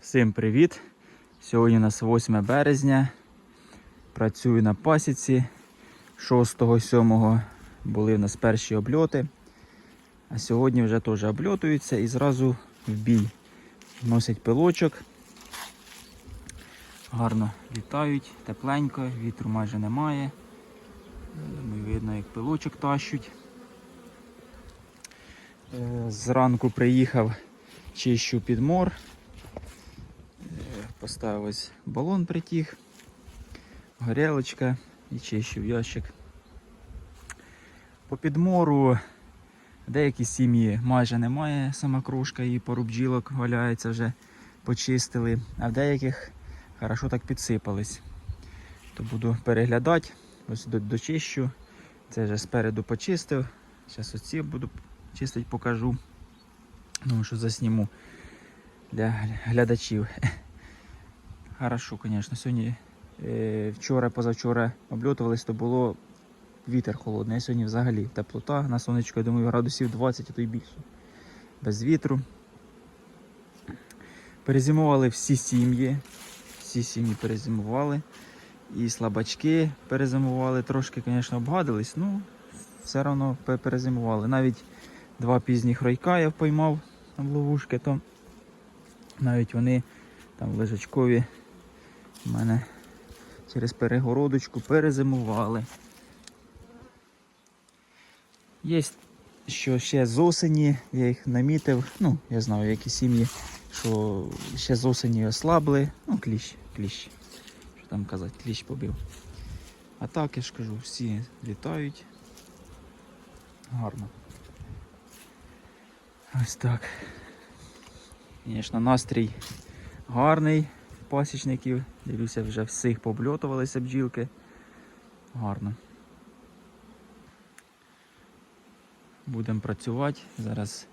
Всім привіт! Сьогодні у нас 8 березня. Працюю на пасіці. 6-7 були в нас перші обльоти. А сьогодні вже теж обльотуються і зразу в бій. Носять пилочок. Гарно літають, тепленько, вітру майже немає. Думаю, видно, як пилочок тащуть. Е, Зранку приїхав, чищу підмор. Поставив ось балон притіг, горілочка і чищу ящик. По підмору деякі сім'ї майже немає, сама кружка і пару бджілок валяється вже почистили, а в деяких хорошо так підсипались. То буду переглядати, ось до- дочищу. Це вже спереду почистив. Зараз оці буду чистити, покажу. Ну, що засніму для глядачів. Хорошо, звісно. Сьогодні, е, вчора, позавчора обльотувались, то було вітер холодний, а сьогодні взагалі теплота на сонечко, я думаю, градусів 20, а то й більше. Без вітру. Перезимували всі сім'ї. Всі сім'ї перезимували. І слабачки перезимували, трошки, звісно, обгадились, ну все одно перезимували. Навіть два пізніх ройка я поймав там ловушки, то навіть вони там лежачкові у мене через перегородочку перезимували. Є, що ще з осені, я їх намітив, ну, я знаю, які сім'ї, що ще з осені ослабли, ну, кліщ, кліщ. Що там казати, кліщ побив. А так, я ж кажу, всі літають. Гарно. Ось так. Звісно, настрій гарний пасічників. Дивлюся, вже всіх побльотувалися бджілки. Гарно. Будемо працювати. Зараз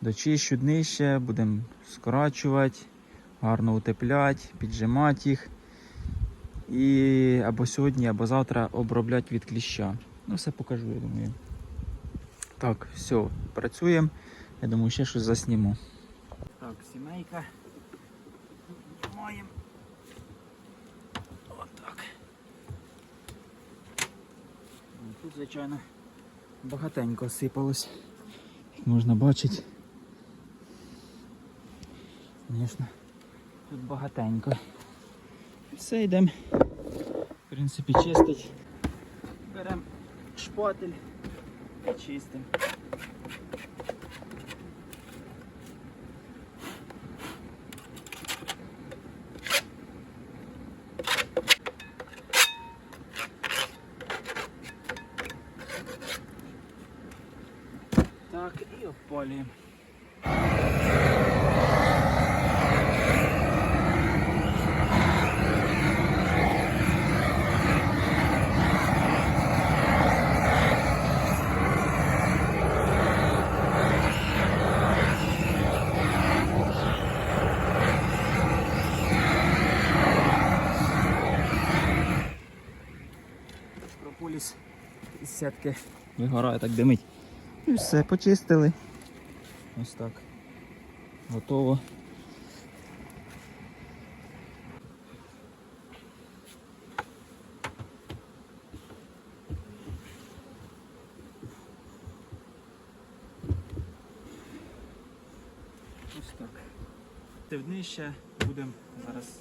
дочищу днище, будемо скорачувати, гарно утепляти, піджимати їх. І або сьогодні, або завтра обробляти від кліща. Ну, все покажу, я думаю. Так, все, працюємо. Я думаю, ще щось засніму. Так, сімейка. Маємо. Отак. Ну, Тут, звичайно, багатенько сипалось. Можна бачити. Звісно, тут багатенько. Все, йдемо. В принципі, чистить. Беремо шпатель і чистимо. Так, і опалюємо. Прополіс сітки вигорає, так димить. І все, почистили. Ось так. Готово. Ось так. Тивнище будемо зараз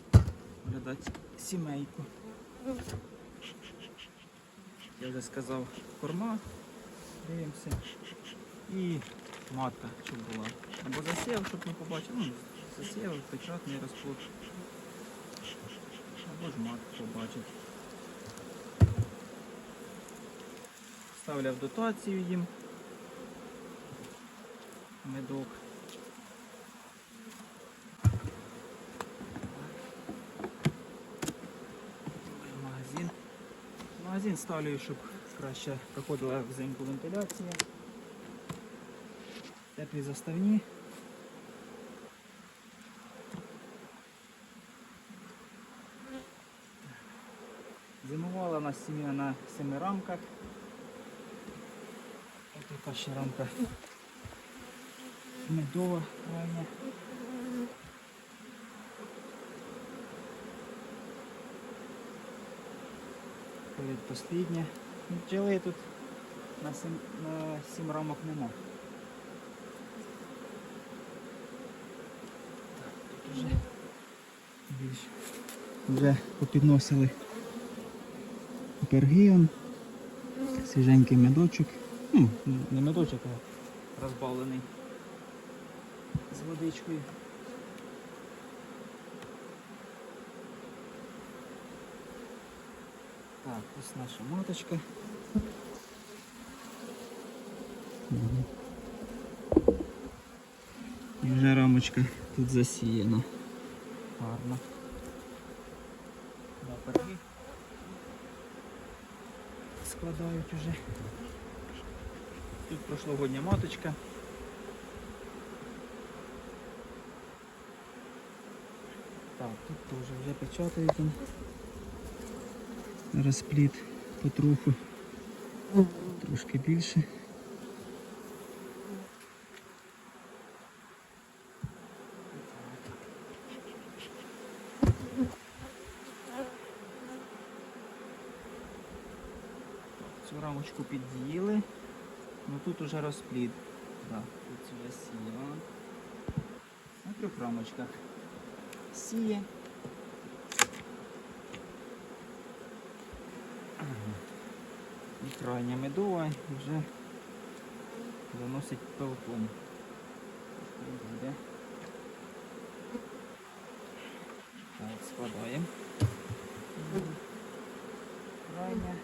оглядати сімейку. Я вже сказав корма. Дивимося. І матка, щоб була. Або засів, щоб ми побачили. Ну, засів, печатний розплод. Або ж матку побачить. Ставляв дотацію їм. Медок. Магазин ставлю, щоб краще проходила взимку вентиляція. Теплі заставні. Зимувала у нас сім'я на семи рамках. Ось така ще рамка медова крайня. Посліднє. Ну, Бджоли тут на сім, на сім рамок нема. Так, тут вже більше. Вже попідносили пергіон, свіженький медочок. Ну, не медочок, а розбавлений з водичкою. Так, ось наша маточка. І вже рамочка тут засіяна. Гарно. Да, перги складають уже. Тут прошлогодня маточка. Так, тут теж вже печатають. Розпліт потроху. Трошки більше. Цю рамочку під'їли. Ну тут уже розплід. Да, тут вже сіє. На трьох рамочках. Сіє. І крайня медова вже заносить. Буде. Так, складаємо. Крайня.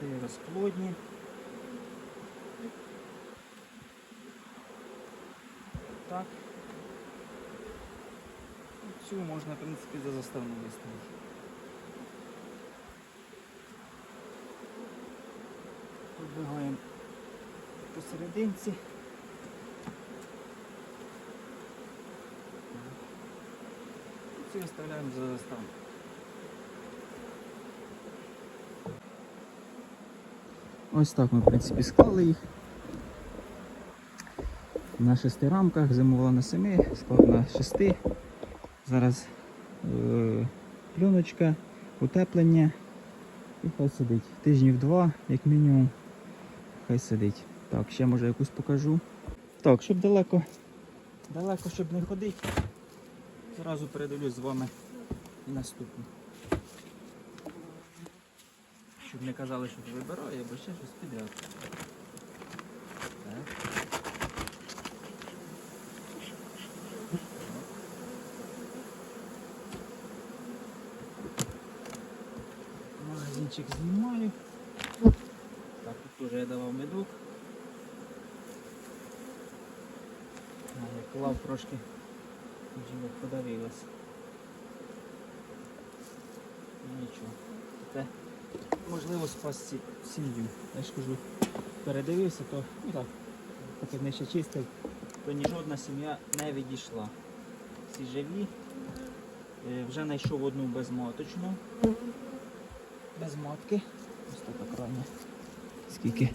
Ти розплодні. Так. Цю можна, в принципі, за заставну виставити. Пробігаємо посерединці. Цю виставляємо за заставну. Ось так ми, в принципі, склали їх. На шести рамках, зимувала на семи, склав на шести. Зараз е- пленочка, утеплення і хай сидить. Тижнів два, як мінімум, хай сидить. Так, ще може якусь покажу. Так, щоб далеко, далеко, щоб не ходити, зразу передивлюсь з вами і наступну. Щоб не казали, що вибираю, або ще щось підряд. Так. Магазинчик знімаю. Теж я давав я клав трошки, жінок подавилась. Ну, Нічого. Це можливо спасти сім'ю. Я ж кажу, передивився, то ну так, поки не ще чистив, то ні жодна сім'я не відійшла. Всі живі. Е, Вже знайшов одну безмоточну. Без матки. Ось така крайня. Скільки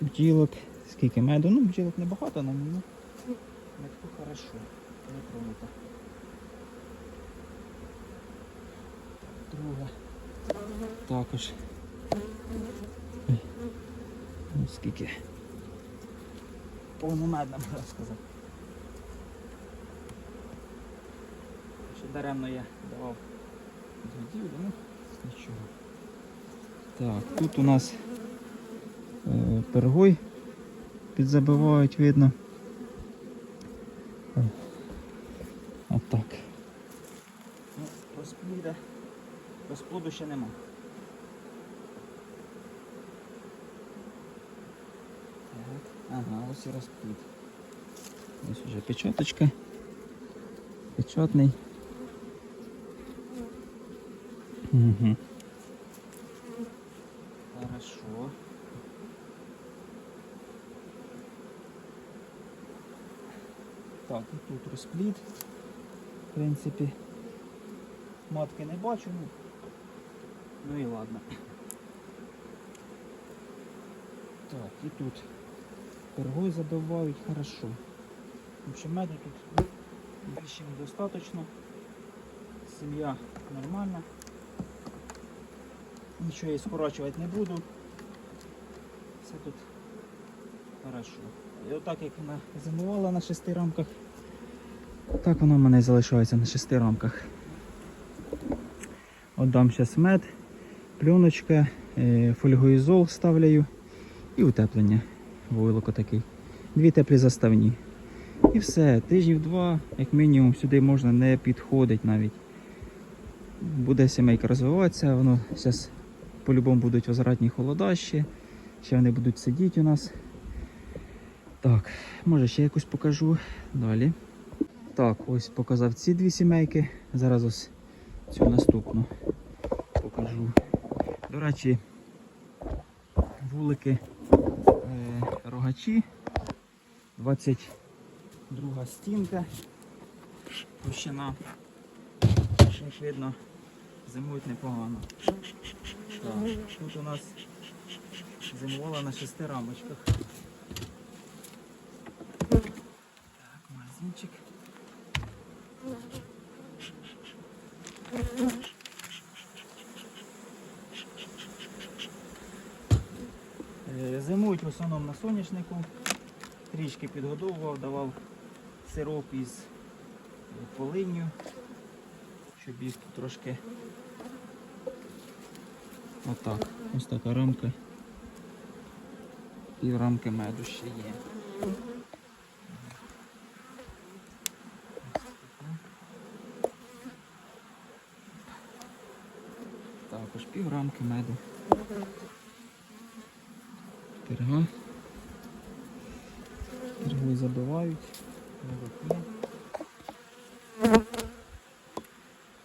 бджілок, скільки меду. Ну, бджілок небагато, на мені. Медку хорошо. Не тронуто. Друга. Також. Ну, скільки. Повномедна, можна сказати. Ще даремно я давав дві ну нічого. Так, тут у нас е, пергой підзабивають, видно. Е, Отак. Ну, розпліда. Розплоду ще нема. Так, ага, ось і розплід. Ось вже печаточка. Печатний. Угу. Хорошо. Так, і тут розплід. В принципі, матки не бачу, ну, ну і ладно. Так, і тут пергой забивають хорошо. В общем, меду тут більше ніж достатньо. Сім'я нормальна. Нічого я скорочувати не буду. Все тут хорошо. І отак як вона зимувала на шести рамках, так воно в мене залишається на шести рамках. Отдам зараз мед, пленочка, е, фольгоізол ставляю і утеплення. Войлок отакий. Дві теплі заставні. І все, тижнів два, як мінімум, сюди можна не підходить навіть. Буде сімейка розвиватися, воно зараз по-любому будуть возвратні холода ще. Ще вони будуть сидіти у нас. Так, може ще якусь покажу далі. Так, ось показав ці дві сімейки. Зараз ось цю наступну покажу. До речі, вулики е, рогачі. 22 стінка. Площина. Як видно, зимують непогано. Так, тут у нас зимувала на шести рамочках. Так, магазинчик. Е, Зимують в основному на соняшнику. Трішки підгодовував, давав сироп із полинню, щоб їх тут трошки. Отак. Ось така рамка. Пів рамки меду ще є. Також пів рамки меду. Пирога. Забивають. Медок є.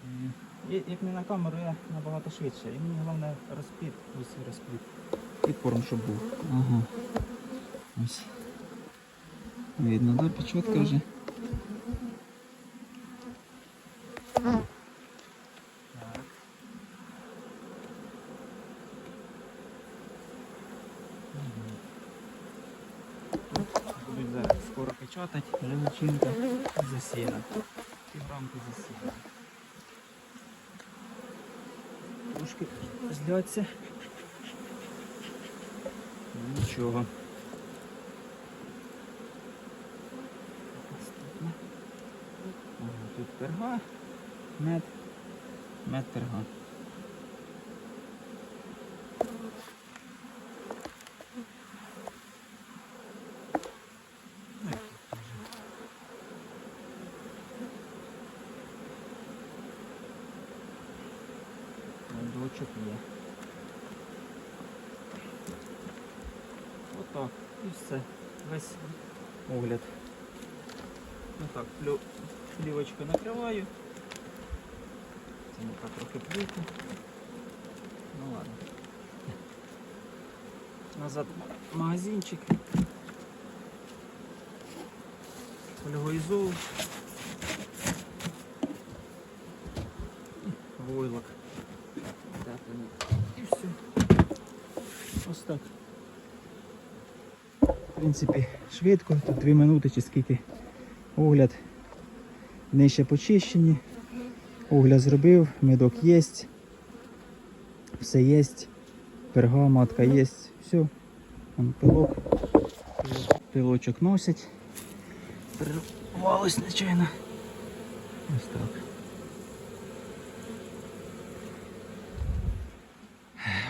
М, і- Як не на камеру, я набагато швидше. І мені головне розплід, ось розплід. І корм, щоб був. Ага. Ось. Видно, да, печотка вже. Так. Будуть зараз скоро печатати, вже начинка засіяна. Піврамки засіяна. Трошки зляться. Нічого. Тут перга, мед, мед перга. Ну, і тут теж. Медочок є. Отак. І все. Весь огляд. Отак, плю, плівочку накриваю. Це поки трохи плюху. Ну ладно. Назад магазинчик. Фольгоізол. Войлок. Теплений. І все. Ось так. В принципі, швидко, тут 2 минути чи скільки огляд. Нижче почищені. Огляд зробив, медок є. Все є. Перга, матка є. Все. Вон пилок. Пилочок носять. Перервалось нечайно. Ось так.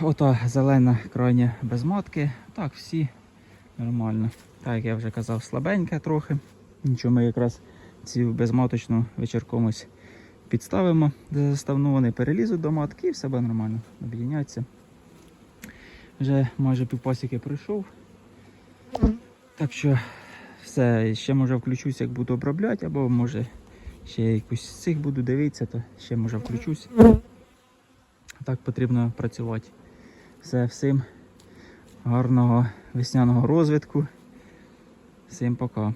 Ота зелена крайня без матки. Так, всі нормально. Так, як я вже казав, слабенька трохи. Нічого, ми якраз цю безматочну вечірком підставимо де заставну, вони перелізуть до матки і все буде нормально. Об'єдняться. Вже майже півпасіки пройшов. Так що все, ще може включусь, як буду обробляти, або може ще якусь з цих буду дивитися, то ще може включусь. Так потрібно працювати. Все, всім гарного весняного розвитку. Всім пока.